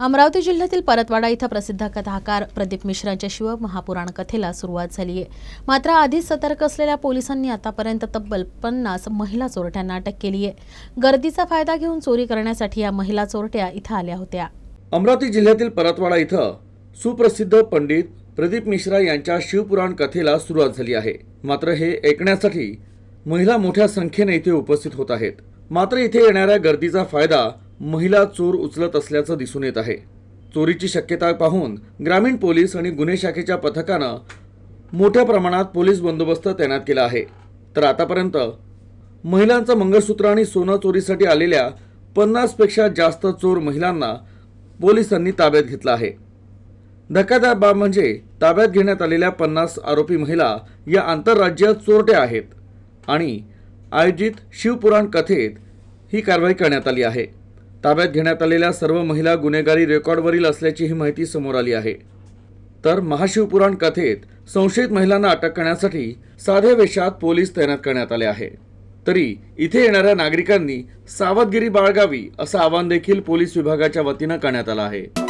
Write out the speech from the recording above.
अमरावती जिल्ह्यातील परतवाडा इथं प्रसिद्ध कथाकार प्रदीप मिश्रांच्या शिव महापुराण कथेला सुरुवात झाली आहे. मात्र आधीच सतर्क असलेल्या पोलिसांनी आतापर्यंत तब्बल पन्नास महिला चोरट्यांना अटक केली आहे. गर्दीचा फायदा घेऊन चोरी करण्यासाठी या महिला चोरट्या इथं आल्या होत्या. अमरावती जिल्ह्यातील परतवाडा इथं सुप्रसिद्ध पंडित प्रदीप मिश्रा यांच्या शिवपुराण कथेला सुरुवात झाली आहे. मात्र हे ऐकण्यासाठी महिला मोठ्या संख्येने इथे उपस्थित होत आहेत. मात्र इथे येणाऱ्या गर्दीचा फायदा महिला चोर उचलत असल्याचं दिसून येत आहे. चोरीची शक्यता पाहून ग्रामीण पोलीस आणि गुन्हे शाखेच्या पथकानं मोठ्या प्रमाणात पोलीस बंदोबस्त तैनात केला आहे. तर आतापर्यंत महिलांचं मंगळसूत्र आणि सोनं चोरीसाठी आलेल्या पन्नासपेक्षा जास्त चोर महिलांना पोलिसांनी ताब्यात घेतलं आहे. धक्कादायक बाब म्हणजे ताब्यात घेण्यात आलेल्या पन्नास आरोपी महिला या आंतरराज्य चोरट्या आहेत आणि आयोजित शिवपुराण कथेत ही कारवाई करण्यात आली आहे. ताब्यात घेण्यात आलेल्या सर्व महिला गुन्हेगारी रेकॉर्डवरील असल्याची ही माहिती समोर आली आहे. तर महाशिवपुराण कथेत संशयित महिलांना अटक करण्यासाठी साध्या वेशात पोलीस तैनात करण्यात आले आहे. तरी इथे येणाऱ्या नागरिकांनी सावधगिरी बाळगावी असं आवाहन देखील पोलीस विभागाच्या वतीनं करण्यात आलं आहे.